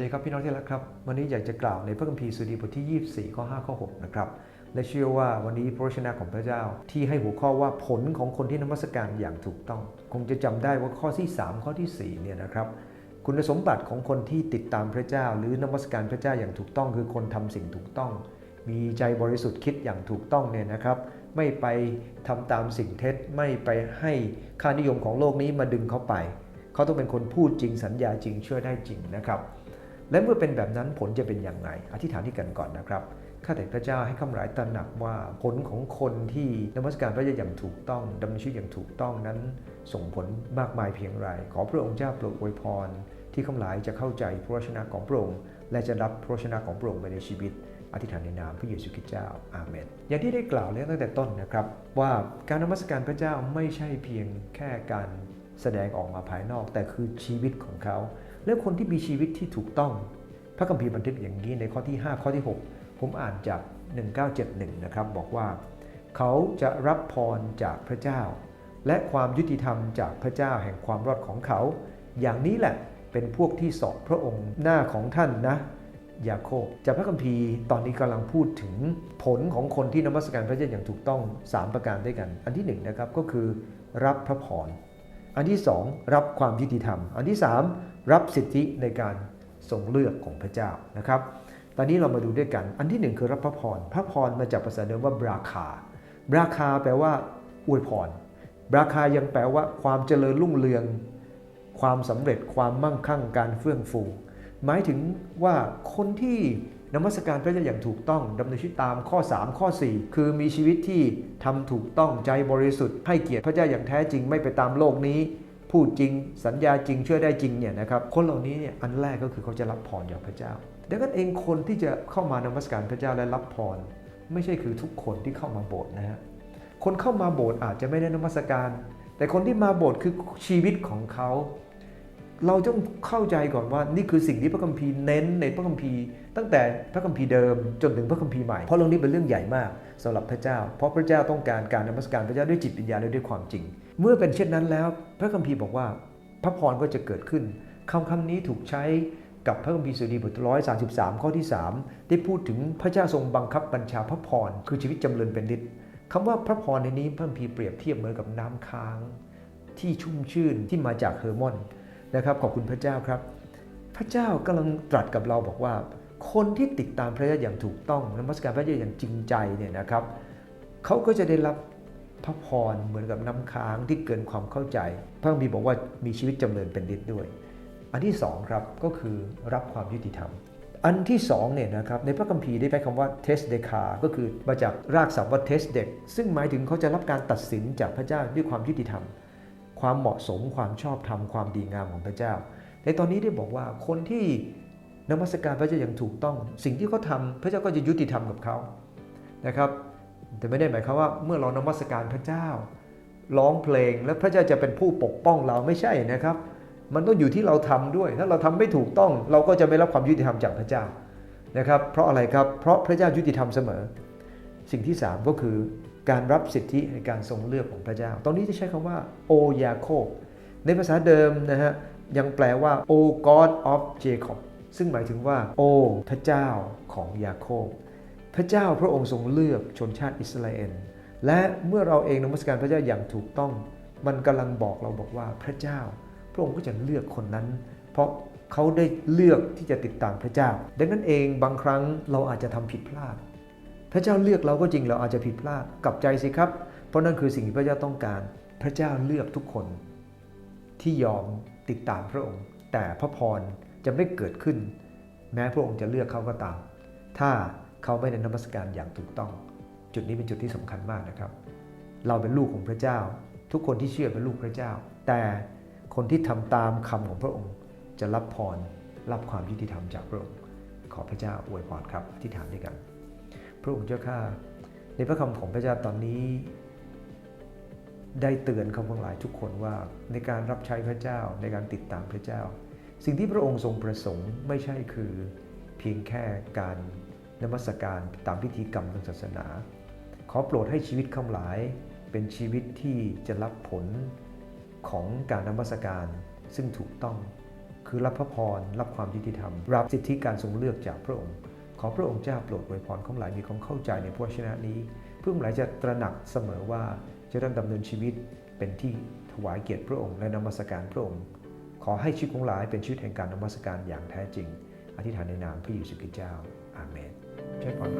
ดีครับพี่น้องที่รักครับ วันนี้อยากจะกล่าวในพระคัมภีร์สุดีบทที่ 24 ข้อ 5 ข้อ 6 นะครับ และเชื่อว่าวันนี้พระวจนะของพระเจ้าที่ให้หัวข้อว่าผลของคนที่นมัสการอย่างถูกต้อง คงจะจำได้ว่าข้อที่ 3 ข้อทีสี่ 4 เนี่ยนะครับ คุณสมบัติของคนที่ติดตามพระเจ้า หรือนมัสการพระเจ้าอย่างถูกต้อง คือคนทำสิ่งถูกต้อง มีใจบริสุทธิ์คิดอย่างถูกต้องเนี่ยนะครับ ไม่ไปทำตามสิ่งเท็จ ไม่ไปให้ค่านิยมของโลกนี้มาดึงเขาไป เขาต้องเป็นคนพูดจริงสัญญาจริงเชื่อได้จริงนะครับ และเมื่อเป็นแบบนั้นผลจะเป็นอย่างไรอธิษฐานที่กันก่อนนะครับข้าแต่พระเจ้าให้คำหลายตระหนักว่าผลของคนที่นมัสการพระเจ้าอย่างถูกต้องดำเนินชีวิตอย่างถูกต้องนั้น ส่งผลมากมายเพียงไรขอพระองค์เจ้าโปรดอวยพร ที่คำหลายจะเข้าใจพระวจนะของพระองค์และจะรับพระวจนะของพระองค์ไปในชีวิต อธิษฐานในนามพระเยซูคริสต์เจ้าอาเมนอย่างที่ได้กล่าวแล้วตั้งแต่ต้นนะครับ ว่าการนมัสการพระเจ้าไม่ใช่เพียงแค่การแสดงออกมาภายนอก แต่คือชีวิตของเขา และคนที่มีชีวิตที่ถูกต้อง พระคัมภีร์บันทึกอย่างนี้ในข้อที่ 5 ข้อที่ 6 ผมอ่านจาก 1971 นะครับ บอกว่า เขาจะรับพรจากพระเจ้า และความยุติธรรมจากพระเจ้าแห่งความรอดของเขา อย่างนี้แหละเป็นพวกที่สอบพระองค์หน้าของท่านนะยาโคบจากพระคัมภีร์ตอนนี้กำลังพูดถึงผลของคนที่นมัสการพระเจ้าอย่างถูกต้อง 3 ประการด้วยกัน อันที่1นงนะครับก็คือรับพระพร อันที่ 2 รับความยุติธรรม อันที่ 3 รับสิทธิในการทรงเลือกของพระเจ้านะครับ ตอนนี้เรามาดูด้วยกัน อันที่ 1 คือรับพระพร พระพรมาจากภาษาเดิมว่าบราคา บราคาแปลว่าอวยพร บราคายังแปลว่าความเจริญรุ่งเรือง ความสำเร็จ ความมั่งคั่ง การเฟื่องฟู หมายถึงว่าคนที่ นมัสการพระเจ้าอย่างถูกต้องดำเนินชีวิตตามข้อ 3 ข้อ 4 คือมีชีวิตที่ทำถูกต้องใจบริสุทธิ์ให้เกียรติพระเจ้าอย่างแท้จริงไม่ไปตามโลกนี้พูดจริงสัญญาจริงเชื่อได้จริงเนี่ยนะครับคนเหล่านี้เนี่ยอันแรกก็คือเขาจะรับพรจากพระเจ้าดังนั้นเองคนที่จะเข้ามานมัสการพระเจ้าและรับพร ไม่ใช่คือทุกคนที่เข้ามาโบสถ์นะฮะคนเข้ามาโบสถ์อาจจะไม่ได้นมัสการ แต่คนที่มาโบสถ์คือชีวิตของเขา เราต้องเข้าใจก่อนว่านี่คือสิ่งที่พระคัมภีร์เน้นในพระคัมภีร์ ตั้งแต่พระคัมภีร์เดิมจนถึงพระคัมภีร์ใหม่ เพราะเรื่องนี้เป็นเรื่องใหญ่มากสำหรับพระเจ้า เพราะพระเจ้าต้องการการนมัสการพระเจ้าด้วยจิตวิญญาณและด้วยความจริง เมื่อเป็นเช่นนั้นแล้ว พระคัมภีร์บอกว่าพระพรก็จะเกิดขึ้นคำคำนี้ถูกใช้กับพระคัมภีร์สุดีบทร้อยสาข้อที่ 3 ได้พูดถึงพระเจ้าทรงบังคับบัญชาพระพรคือชีวิตจำเริญเป็นฤทธิ์คำว่าพระพรในนี้พระคัมภีร์เปรียบเทียบเหมือนกับน้ำค้าง ที่ชุ่มชื่นที่มาจากเฮอร์มอน นะครับขอบคุณพระเจ้าครับ พระเจ้ากำลังตรัสกับเราบอกว่า คนที่ติดตามพระเจ้าอย่างถูกต้องนมัสการพระเจ้าอย่างจริงใจเนี่ยนะครับเขาก็จะได้รับพระพรเหมือนกับน้ำค้างที่เกินความเข้าใจ พระคัมภีบอกว่ามีชีวิตจำเริญเป็นฤทธิ์ด้วย อันที่สองครับก็คือรับความยุติธรรม อันที่สองเนี่ยนะครับในพระคัมภีร์ได้ใช้คำว่า test d e c a ก็คือมาจากรากศัพท์ว่า test d e c ซึ่งหมายถึงเขาจะรับการตัดสินจากพระเจ้าด้วยความยุติธรรม ความเหมาะสมความชอบธรรมความดีงามของพระเจ้า ในตอนนี้ได้บอกว่าคนที่นมัสการพระเจ้าอย่างถูกต้อง สิ่งที่เขาทาพระเจ้าก็จะยุติธรรมกับเขานะครับแต่ไม่ได้หมายความว่าเมื่อเรานมัสการพระเจ้า ร้องเพลงแล้วพระเจ้าจะเป็นผู้ปกป้องเราไม่ใช่นะครับ มันต้องอยู่ที่เราทำด้วย ถ้าเราทำไม่ถูกต้อง เราก็จะไม่รับความยุติธรรมจากพระเจ้านะครับ เพราะอะไรครับเพราะพระเจ้ายุติธรรมเสมอ สิ่งที่ 3 ก็คือการรับสิทธิในการทรงเลือกของพระเจ้า ตรงนี้จะใช้คำว่าโอยาโคบ ในภาษาเดิมนะฮะยังแปลว่า O God of Jacob ซึ่งหมายถึงว่า โอ พระเจ้าของยาโคบ พระเจ้าพระองค์ทรงเลือกชนชาติอิสราเอล และเมื่อเราเองนมัสการพระเจ้าอย่างถูกต้อง มันกำลังบอกเราบอกว่าพระเจ้า พระองค์ก็จะเลือกคนนั้น เพราะเขาได้เลือกที่จะติดตามพระเจ้า ดังนั้นเองบางครั้งเราอาจจะทำผิดพลาด พระเจ้าเลือกเราก็จริงเราอาจจะผิดพลาดกลับใจสิครับ เพราะนั่นคือสิ่งที่พระเจ้าต้องการ พระเจ้าเลือกทุกคน ที่ยอมติดตามพระองค์ แต่พระพรจะไม่เกิดขึ้น แม้พระองค์จะเลือกเขาก็ตาม ถ้าเขาไม่ได้นมัสการอย่างถูกต้อง จุดนี้เป็นจุดที่สำคัญมากนะครับ เราเป็นลูกของพระเจ้า ทุกคนที่เชื่อเป็นลูกพระเจ้า แต่คนที่ทำตามคำของพระองค์จะรับพรรับความยุติธรรมจากพระองค์ขอพระเจ้าอวยพรครับอธิษฐานด้วยกัน พระองค์เจ้าข้าในพระคำของพระเจ้าตอนนี้ ได้เตือนเขาทั้งหลายทุกคนว่าในการรับใช้พระเจ้าในการติดตามพระเจ้า สิ่งที่พระองค์ทรงประสงค์ไม่ใช่คือเพียงแค่การนมัสการตามพิธีกรรมทางศาสนา ขอโปรดให้ชีวิตข้าหลายเป็นชีวิตที่จะรับผลของการนมัสการซึ่งถูกต้อง คือรับพระพรรับความยุติธรรม รับสิทธิการทรงเลือกจากพระองค์ ขอพระองค์เจ้าโปรดอวยพรของหลายมีความเข้าใจในพระวจนะนี้ เพื่อหลายจะตระหนักเสมอว่าจะต้องดำเนินชีวิตเป็นที่ถวายเกียรติพระองค์และนมัสการพระองค์ ขอให้ชีวิตของหลายเป็นชีวิตแห่งการนมัสการอย่างแท้จริง อธิษฐานในนามพระเยซูคริสต์เจ้าอาเมนใช่พรครับ